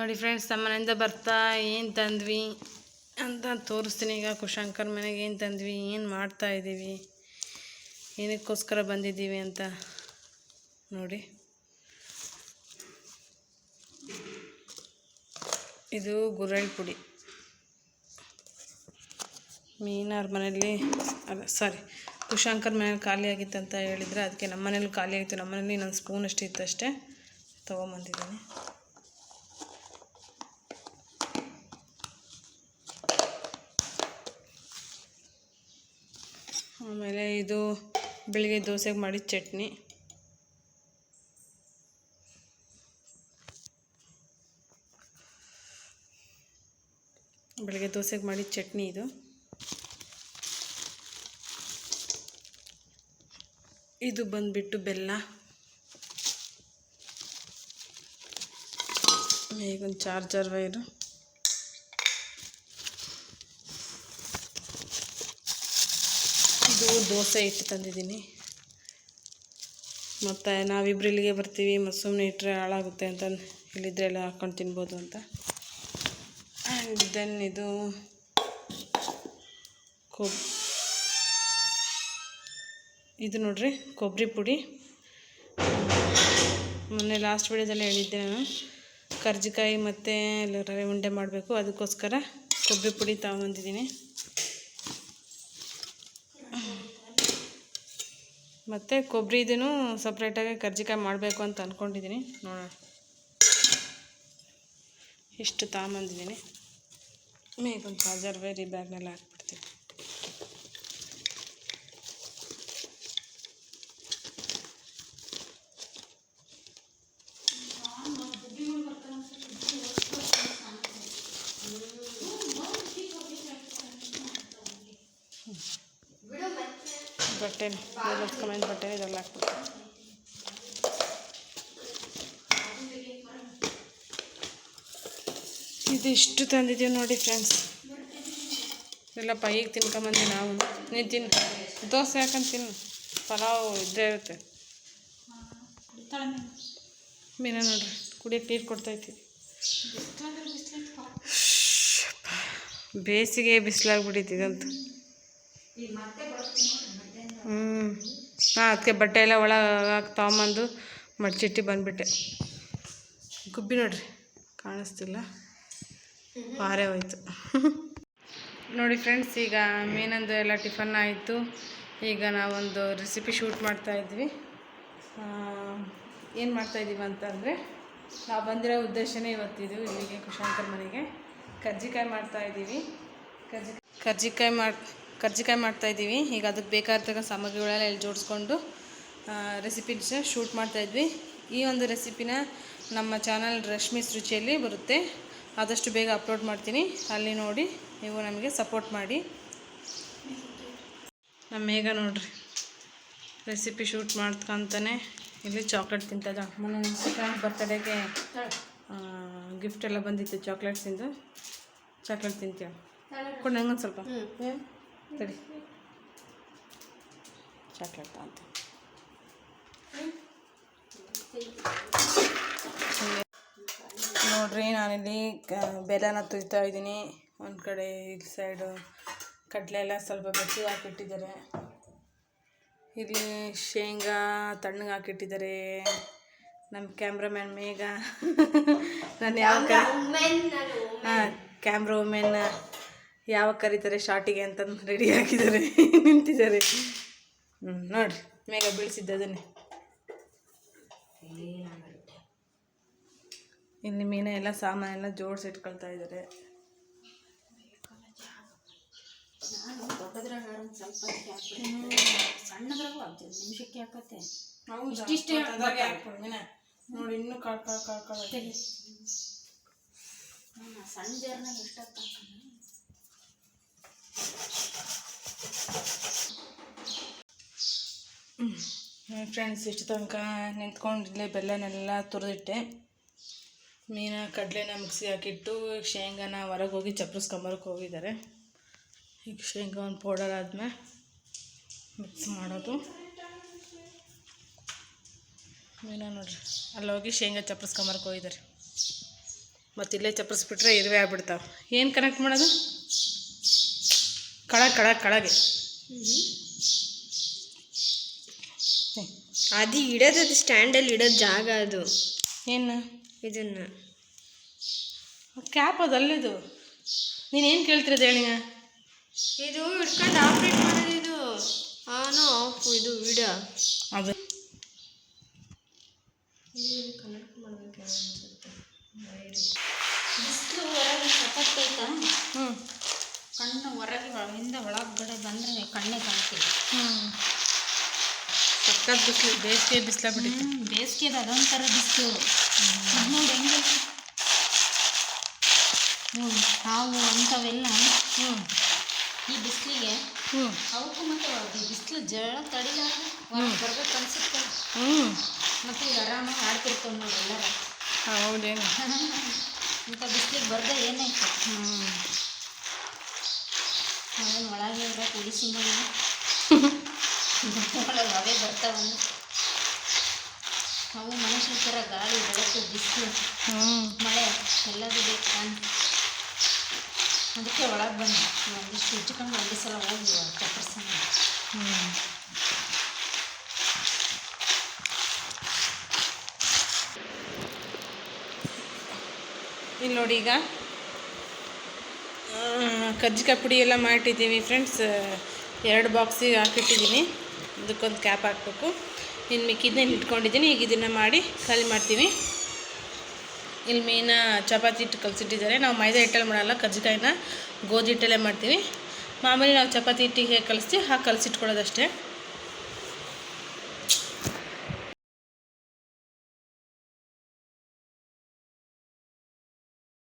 ನೋಡಿ ಫ್ರೆಂಡ್ಸ್ ನಮ್ಮ ಮನೆಯಿಂದ ಬರ್ತಾ, ಏನು ತಂದ್ವಿ ಅಂತ ತೋರಿಸ್ತೀನಿ ಈಗ ಕುಶಾಂಕರ್ ಮನೆಗೆ. ಏನು ತಂದ್ವಿ, ಏನು ಮಾಡ್ತಾ ಇದ್ದೀವಿ ಏನಕ್ಕೋಸ್ಕರ ಬಂದಿದ್ದೀವಿ ಅಂತ ನೋಡಿ. ಇದು ಗುರಳ್ ಪುಡಿ. ಮೀನಾರ್ ಮನೆಯಲ್ಲಿ, ಅಲ್ಲ ಸಾರಿ ಕುಶಾಂಕರ್ ಮನೇಲಿ ಖಾಲಿ ಆಗಿತ್ತು ಅಂತ ಹೇಳಿದರೆ, ಅದಕ್ಕೆ ನಮ್ಮ ಮನೇಲಿ ಖಾಲಿ ಆಗಿತ್ತು. ನಮ್ಮ ಮನೇಲಿ ಇನ್ನೊಂದು ಸ್ಪೂನ್ ಅಷ್ಟು ಇತ್ತು ಅಷ್ಟೇ. ತೊಗೊಂಬಂದಿದ್ದೀನಿ. ಆಮೇಲೆ ಇದು ಬೆಳಿಗ್ಗೆ ದೋಸೆಗೆ ಮಾಡಿದ ಚಟ್ನಿ. ಬೆಳಗ್ಗೆ ದೋಸೆಗೆ ಮಾಡಿದ ಚಟ್ನಿ ಇದು. ಇದು ಬಂದುಬಿಟ್ಟು ಬೆಲ್ಲ. ಈಗೊಂದು ಚಾರ್ಜರ್ ವೈರು. ಇದು ದೋಸೆ ಹಿಟ್ಟು ತಂದಿದ್ದೀನಿ. ಮತ್ತು ನಾವಿಬ್ರು ಇಲ್ಲಿಗೆ ಬರ್ತೀವಿ, ಮತ್ತು ಸುಮ್ಮನೆ ಇಟ್ಟರೆ ಹಾಳಾಗುತ್ತೆ ಅಂತ ಇಲ್ಲಿದ್ರೆ ಎಲ್ಲ ಹಾಕ್ಕೊಂಡು ತಿನ್ಬೋದು ಅಂತ. ಆ್ಯಂಡ್ ದೆನ್ ಇದು ಕೊಬ್, ಇದು ನೋಡ್ರಿ, ಕೊಬ್ಬರಿ ಪುಡಿ. ಮೊನ್ನೆ ಲಾಸ್ಟ್ ವಿಡಿಯೋದಲ್ಲಿ ಹೇಳಿದ್ದೆ ನಾನು. ಕರ್ಜಿಕಾಯಿ ಮತ್ತು ರವೆ ಉಂಡೆ ಮಾಡಬೇಕು, ಅದಕ್ಕೋಸ್ಕರ ಕೊಬ್ಬರಿ ಪುಡಿ ತಗೊಂಬಂದಿದ್ದೀನಿ ಮತ್ತು ಕೊಬ್ಬರಿ ಇದನ್ನು ಸಪ್ರೇಟಾಗಿ ಕರ್ಜಿಕಾಯಿ ಮಾಡಬೇಕು ಅಂತ ಅಂದ್ಕೊಂಡಿದ್ದೀನಿ ನೋಡೋಣ. ಇಷ್ಟು ತಗೊಂಬಂದಿದ್ದೀನಿ ಮೇಗೊಂದು ಚಾರ್ಜರ್ ಬೇರೆ ಬ್ಯಾಗ್ನೆಲ್ಲ ಹಾಕ್ಬಿಡ್ತೀನಿ. ಬಟ್ಟೆ ಕಮೆಂಟ್ ಬಟ್ಟೆ ಇದೆಲ್ಲ ಹಾಕ್ಬಿಟ್ಟು ಇದಿಷ್ಟು ತಂದಿದ್ದೀವಿ ನೋಡಿ ಫ್ರೆಂಡ್ಸ್. ಇಲ್ಲಪ್ಪ, ಈಗ ತಿನ್ಕೊಂಬಂದಿ ನಾವು. ನೀನು ತಿನ್ ದೋಸೆ ಹಾಕಂತ ತಿನ್ನು. ಪಲಾವ್ ಇದ್ದೇ ಇರುತ್ತೆ. ಮೀನ ನೋಡ್ರಿ, ಕುಡಿಯೋಕೆ ನೀರು ಕೊಡ್ತೈತಿ ಬೇಸಿಗೆ ಬಿಸಿಲಾಗ್ಬಿಟ್ಟಿದ್ದಂತೂ ಹ್ಞೂ ಹಾಂ ಅದಕ್ಕೆ ಬಟ್ಟೆ ಎಲ್ಲ ಒಳಗೆ ತೊಗೊಂಬಂದು ಮಡ್ಚಿಟ್ಟು ಬಂದುಬಿಟ್ಟೆ. ಗುಬ್ಬಿ ನೋಡಿರಿ, ಕಾಣಿಸ್ತಿಲ್ಲ. ಪಾರೆ ಹೋಯ್ತು. ನೋಡಿ ಫ್ರೆಂಡ್ಸ್ ಈಗ ಮೀನಂದು ಎಲ್ಲ ಟಿಫನ್ ಆಯಿತು. ಈಗ ನಾವೊಂದು ರೆಸಿಪಿ ಶೂಟ್ ಮಾಡ್ತಾಯಿದ್ವಿ ಏನು ಮಾಡ್ತಾಯಿದ್ದೀವಿ ಅಂತಂದರೆ ನಾವು ಬಂದಿರೋ ಉದ್ದೇಶನೇ ಇವತ್ತಿದು ಇಲ್ಲಿಗೆ ಕುಶಾಂಕರ್ ಮನೆಗೆ ಕರ್ಜಿಕಾಯಿ ಮಾಡ್ತಾಯಿದ್ದೀವಿ ಕರ್ಜಿ ಕರ್ಜಿಕಾಯಿ ಮಾಡಿ ಕರ್ಜಿಕಾಯಿ ಮಾಡ್ತಾ ಇದ್ದೀವಿ. ಈಗ ಅದಕ್ಕೆ ಬೇಕಾಗಿರ್ತಕ್ಕ ಸಾಮಗ್ರಿಗಳೆಲ್ಲ ಇಲ್ಲಿ ಜೋಡಿಸ್ಕೊಂಡು ರೆಸಿಪಿ ಶೂಟ್ ಮಾಡ್ತಾ ಇದ್ವಿ. ಈ ಒಂದು ರೆಸಿಪಿನ ನಮ್ಮ ಚಾನಲ್ ರಶ್ಮಿ ರುಚಿಯಲ್ಲಿ ಬರುತ್ತೆ. ಆದಷ್ಟು ಬೇಗ ಅಪ್ಲೋಡ್ ಮಾಡ್ತೀನಿ. ಅಲ್ಲಿ ನೋಡಿ ನೀವು ನಮಗೆ ಸಪೋರ್ಟ್ ಮಾಡಿ. ನಮ್ಮ ಮೇಘ ನೋಡ್ರಿ. ರೆಸಿಪಿ ಶೂಟ್ ಮಾಡ್ಕೊಂತಾನೆ ಇಲ್ಲಿ ಚಾಕ್ಲೇಟ್ ತಿಂತದ ಮೊನ್ನೆ ಸೆಕೆಂಡ್ ಬರ್ತಡೇಗೆ ಗಿಫ್ಟ್ ಎಲ್ಲ ಬಂದಿತ್ತು ಚಾಕ್ಲೇಟ್ಸಿಂದು ಚಾಕ್ಲೇಟ್ ತಿಂತೀವಿ ಕೊಡು ನಂಗೊಂದು ಸ್ವಲ್ಪ. ತಡಿ. ಚಾಕ್ಲೇಟ್ ಅಂತ. ನೋಡ್ರಿ ನಾನಿಲ್ಲಿ ಬೆಲ್ಲನ ತುರಿತಾ ಇದ್ದೀನಿ. ಒಂದು ಕಡೆ ಇಲ್ಲಿ ಸೈಡು ಕಡಲೆ ಎಲ್ಲ ಸ್ವಲ್ಪ ಬೆಚ್ಚಗೆ ಹಾಕಿಟ್ಟಿದ್ದಾರೆ. ಇಲ್ಲಿ ಶೇಂಗಾ ತಣ್ಣಗೆ ಹಾಕಿಟ್ಟಿದ್ದಾರೆ. ನಮ್ಮ ಕ್ಯಾಮ್ರಾಮ್ಯಾನ್ ಮೇಘ. ನಾನು ಯಾವ ಹಾಂ ಕ್ಯಾಮ್ರಾ ವುಮೆನ್ ಯಾವಾಗ ಕರೀತಾರೆ ಶಾರ್ಟಿಗೆ ಅಂತ ರೆಡಿ ಆಗಿದ್ದಾರೆ. ನಿಂತಿದ್ದಾರೆ. ಹ್ಞೂ ನೋಡ್ರಿ. ಮೇಗ ಬೀಳಿಸಿದ್ದೆ ಅದನ್ನೇ. ಇಲ್ಲಿ ಮೀನ ಎಲ್ಲ ಸಾಮಾನೆಲ್ಲ ಜೋಡಿಸಿ ಇಟ್ಕೊಳ್ತಾ ಇದ್ದಾರೆ. ನೋಡಿ ಇನ್ನೂ ಕಾಳ್ ಕಾಳ್ ಕಾಳ್ ಕಾಳ್ ಆಗಿದೆ. ಸಣ್ಣ ಫ್ರೆಂಡ್ಸ್ ಇಷ್ಟು ತನಕ ನಿಂತ್ಕೊಂಡಿದ್ಲೆ, ಬೆಲ್ಲನೆಲ್ಲ ತುರಿದಿಟ್ಟೆ. ಮೀನ, ಕಡಲೆನ ಮಿಕ್ಸಿ ಹಾಕಿಟ್ಟು ಶೇಂಗಾನ ಹೊರಗೆ ಹೋಗಿ ಚಪ್ಪರಿಸ್ಕೊಂಬರಕ್ಕೆ ಹೋಗಿದ್ದಾರೆ. ಈಗ ಶೇಂಗಾ ಒಂದು ಪೌಡರ್ ಆದಮೇಲೆ ಮಿಕ್ಸ್ ಮಾಡೋದು. ಮೀನ ನೋಡ್ರಿ ಹೋಗಿ ಶೇಂಗಾ ಚಪ್ಪರಿಸ್ಕೊಂಬರಕ್ಕೆ ಹೋಗಿದ್ದಾರೆ. ಮತ್ತು ಇಲ್ಲೇ ಚಪ್ಪರಿಸ್ಬಿಟ್ರೆ ಇರುವೆ ಆಗ್ಬಿಡ್ತಾವೆ. ಏನು ಕನೆಕ್ಟ್ ಮಾಡೋದು? ಕಳ ಕಳಗೆ ಕಳಗೆ. ಅದು ಇಡೋದು ಅದು ಸ್ಟ್ಯಾಂಡಲ್ಲಿ ಇಡೋದು ಜಾಗ ಅದು. ಏನು? ಇದನ್ನು. ಕ್ಯಾಪ್ ಅದು ಅಲ್ಲಿದು. ನೀನೇನು ಕೇಳ್ತಿರೋದು ಹೇಳಿ ಇದು ಇಟ್ಕೊಂಡು ಆಪ್ರೇಟ್ ಮಾಡೋದು ಇದು. ಆನು ಆಫ್ ಇದು ವಿಡಿಯೋ ಅದು. ಇದು ಕನೆಕ್ಟ್ ಮಾಡಬೇಕು ಅನ್ಸುತ್ತೆ ಬಿಸಿಲು ಹೊರಗೆ ಹ್ಞೂ ಕಣ್ಣು ಹೊರಗೆ ಒಳಗಿಂದ ಒಳಗಡೆ ಬಂದರೆ ಕಣ್ಣೇ ಹಾಕಿ ಹ್ಞೂ ಸಖತ್ ಬಿಸಿಲು ಬೇಸಿಗೆ ಬಿಸಿಲ ಬಿಟ್ಟಿತ್ತು ಬೇಸಿಗೆದ ಅದೊಂಥರ ಬಿಸಿಲು. ನೋಡಿ ಹೆಂಗೆ ಹ್ಞೂ ಹಾವು ಅಂಥವೆಲ್ಲ. ಹ್ಞೂ ಈ ಬಿಸಿಲಿಗೆ ಹ್ಞೂ ಅವಕ್ಕೂ ಮತ್ತು ಬಿಸಿಲು ಜಳ ತಡಿಲಾರ ಬರ್ಬೇಕು ಅನ್ಸುತ್ತೆ. ಹ್ಞೂ ಮತ್ತು ಈಗ ಆರಾಮಾಗಿ ಆಡ್ತಿರ್ತವೆ ನೋಡಿ ಎಲ್ಲರ. ಹೌದೇನು. ಇಂಥ ಬಿಸಿಲಿಗೆ ಬರ್ದೆ ಏನಾಯ್ತು? ಹ್ಞೂ ಒಳಗೆ ಇರೋಕೆ ಉಳಿಸಿಲ್ಲ ಒಳಗೆ ಅವೇ ಬರ್ತಾವು ಅವು ಮನುಷ್ಯನ ಥರ ಗಾಳಿ ಬೆಳಕು ಬಿಸಿಲು ಮಳೆ ಎಲ್ಲದೂ ಬೇಕು ಅದಕ್ಕೆ ಒಳಗೆ ಬಂದು ಒಂದಿಷ್ಟು ಇಟ್ಕೊಂಡು ಒಂದು ಸಲ ಹೋಗಿ ಚಪ್ಪರ್ಸೋಣ ಹ್ಞೂ ಇಲ್ಲಿ ನೋಡಿ ಈಗ ಕಜ್ಜಿಕಾಯಿ ಪುಡಿ ಎಲ್ಲ ಮಾಡಿಟ್ಟಿದ್ದೀವಿ ಫ್ರೆಂಡ್ಸ್ ಎರಡು ಬಾಕ್ಸಿಗೆ ಹಾಕಿಟ್ಟಿದ್ದೀನಿ. ಇದಕ್ಕೊಂದು ಕ್ಯಾಪ್ ಹಾಕಬೇಕು. ಇನ್ನು ಮಿಕ್ಕಿದ್ದನ್ನ ಇಟ್ಕೊಂಡಿದ್ದೀನಿ. ಈಗ ಇದನ್ನು ಮಾಡಿ ಖಾಲಿ ಮಾಡ್ತೀನಿ ಇಲ್ಲಿ ಮೀನ ಚಪಾತಿ ಹಿಟ್ಟು ಕಲಸಿಟ್ಟಿದ್ದಾರೆ. ನಾವು ಮೈದಾ ಹಿಟ್ಟಲ್ಲಿ ಮಾಡಲ್ಲ ಕಜ್ಜಿಕಾಯಿನ ಗೋಧಿ ಹಿಟ್ಟಲ್ಲೇ ಮಾಡ್ತೀವಿ. ಮಾಮೂಲಿ ನಾವು ಚಪಾತಿ ಹಿಟ್ಟಿಗೆ ಕಲಿಸ್ತೀವಿ, ಹಾಗೆ ಕಲಸಿಟ್ಕೊಳ್ಳೋದಷ್ಟೇ.